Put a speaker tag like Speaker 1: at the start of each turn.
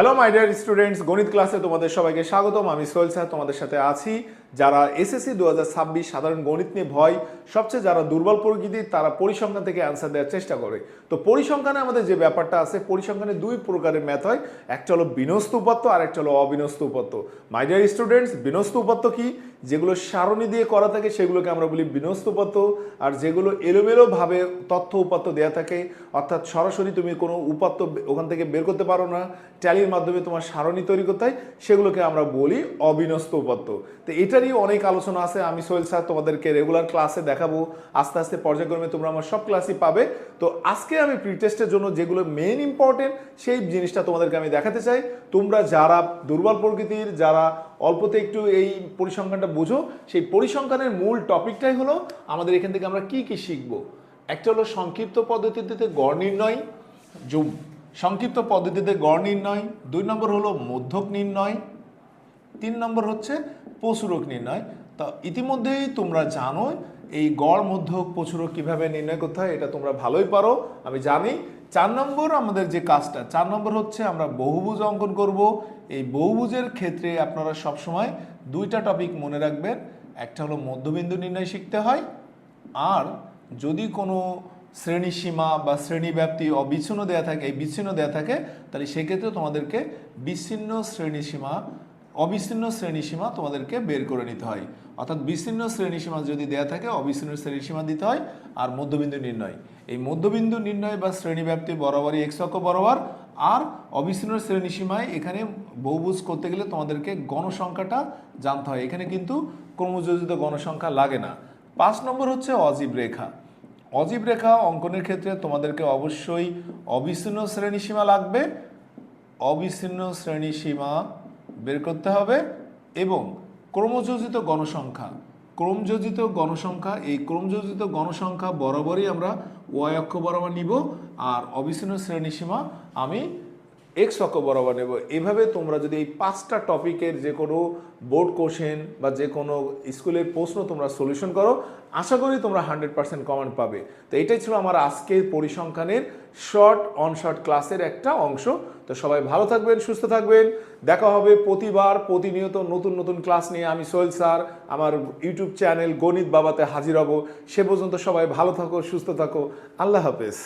Speaker 1: Hello my dear students গণিত ক্লাসে তোমাদের সবাইকে স্বাগতম। আমি সোহেল স্যার, তোমাদের সাথে আছি। যারা এসএসসি দু হাজার ছাব্বিশ সাধারণ গণিত নিয়ে ভয়, সবচেয়ে যারা দুর্বল প্রকৃতির তারা পরিসংখ্যান থেকে অ্যান্সার দেওয়ার চেষ্টা করে। তো পরিসংখ্যানে আমাদের যে ব্যাপারটা আছে, পরিসংখ্যানে দুই প্রকারের ম্যাথ হয়। একটা হলো বিনস্ত উপাত্ত আর একটা হলো অবিনস্ত উপাত্ত মাই ডিয়ার স্টুডেন্টস বিনস্ত উপাত্ত কি? যেগুলো সারণী দিয়ে করা থাকে, সেগুলোকে আমরা বলি বিনস্ত উপাত্ত আর যেগুলো এলোমেলোভাবে তথ্য উপাত্ত দেয়া থাকে, অর্থাৎ সরাসরি তুমি কোনো উপাত্ত ওখান থেকে বের করতে পারো না, ট্যালির মাধ্যমে তোমার সারণী তৈরি করতে হয়, সেগুলোকে আমরা বলি অবিনস্ত উপাত্ত। তো এটারই অনেক আলোচনা আছে, আমি সোহেল স্যার তোমাদেরকে রেগুলার ক্লাসে দেখাবো। আস্তে আস্তে পর্যায়ক্রমে তোমরা আমার সব ক্লাসই পাবে। তো আজকে আমি প্রি টেস্টের জন্য যেগুলো মেইন ইম্পর্টেন্ট সেই জিনিসটা তোমাদেরকে আমি দেখাতে চাই। তোমরা যারা দুর্বল প্রকৃতির, যারা অল্পতে একটু এই পরিসংখ্যানটা বুঝো। সেই পরিসংখ্যানের মূল টপিকটাই হলো আমাদের এখান থেকে আমরা কি কি শিখব। একটা হলো সংক্ষিপ্ত পদ্ধতিতে গড় নির্ণয় যোগ সংক্ষিপ্ত পদ্ধতিতে গড় নির্ণয়। দুই নম্বর হলো মধ্যক নির্ণয়। তিন নম্বর হচ্ছে পশুরক নির্ণয়। তা ইতিমধ্যেই তোমরা জানো এই গড়, মধ্যক পশুরক কীভাবে নির্ণয় করতে হয়, এটা তোমরা ভালোই পারো। আমি জানি চার নম্বর আমাদের যে কাজটা, চার নম্বর হচ্ছে আমরা বহুভুজ অঙ্কন করব। এই বহুভুজের ক্ষেত্রে আপনারা সবসময় দুইটা টপিক মনে রাখবেন। একটা হলো মধ্যবিন্দু নির্ণয় শিখতে হয়, আর যদি কোনো শ্রেণীসীমা বা শ্রেণি ব্যাপ্তি অবিচ্ছিন্ন দেয়া থাকে, এই বিচ্ছিন্ন দেয়া থাকে, তাহলে সেক্ষেত্রে তোমাদেরকে বিচ্ছিন্ন শ্রেণীসীমা অবিচ্ছিন্ন শ্রেণীসীমা তোমাদেরকে বের করে নিতে হয়। অর্থাৎ বিচ্ছিন্ন শ্রেণীসীমা যদি দেয়া থাকে, অবিচ্ছিন্ন শ্রেণীসীমা দিতে হয় আর মধ্যবিন্দু নির্ণয়। এই মধ্যবিন্দু নির্ণয় বা শ্রেণি ব্যাপ্তি বরাবরই এক্স অক্ষ বরাবর আর অবিচ্ছিন্ন শ্রেণীসীমায় এখানে বহুভুজ করতে গেলে তোমাদেরকে গণসংখ্যাটা জানতে হয়। এখানে কিন্তু ক্রমযোজিত গণসংখ্যা লাগে না। পাঁচ নম্বর হচ্ছে অজীব রেখা। অজীব রেখা অঙ্কনের ক্ষেত্রে তোমাদেরকে অবশ্যই অবিচ্ছিন্ন শ্রেণীসীমা লাগবে। অবিচ্ছিন্ন শ্রেণীসীমা বের করতে হবে এবং ক্রমযোজিত গণসংখ্যা ক্রমযোজিত গণসংখ্যা, এই ক্রমযোজিত গণসংখ্যা বরাবরই আমরা ওয়াই অক্ষ বরাবর নিব আর অবিচ্ছিন্ন শ্রেণীসীমা আমি এক্স অক্ষ বরাবর নেব। এভাবে তোমরা যদি এই পাঁচটা টপিকের যে কোনো বোর্ড কোশ্চেন বা যে কোনো স্কুলের প্রশ্ন তোমরা সলিউশন করো, আশা করি তোমরা হান্ড্রেড পার্সেন্ট কমেন্ট পাবে। তো এটাই ছিল আমার আজকের পরিসংখ্যানের শর্ট অন শর্ট ক্লাসের একটা অংশ। তো সবাই ভালো থাকবেন, সুস্থ থাকবেন। দেখা হবে প্রতিবার প্রতিনিয়ত নতুন নতুন ক্লাস নিয়ে। আমি সোহেল স্যার, আমার ইউটিউব চ্যানেল গণিত বাবাতে হাজির হব। সে পর্যন্ত সবাই ভালো থাকো, সুস্থ থাকো। আল্লাহ হাফেজ।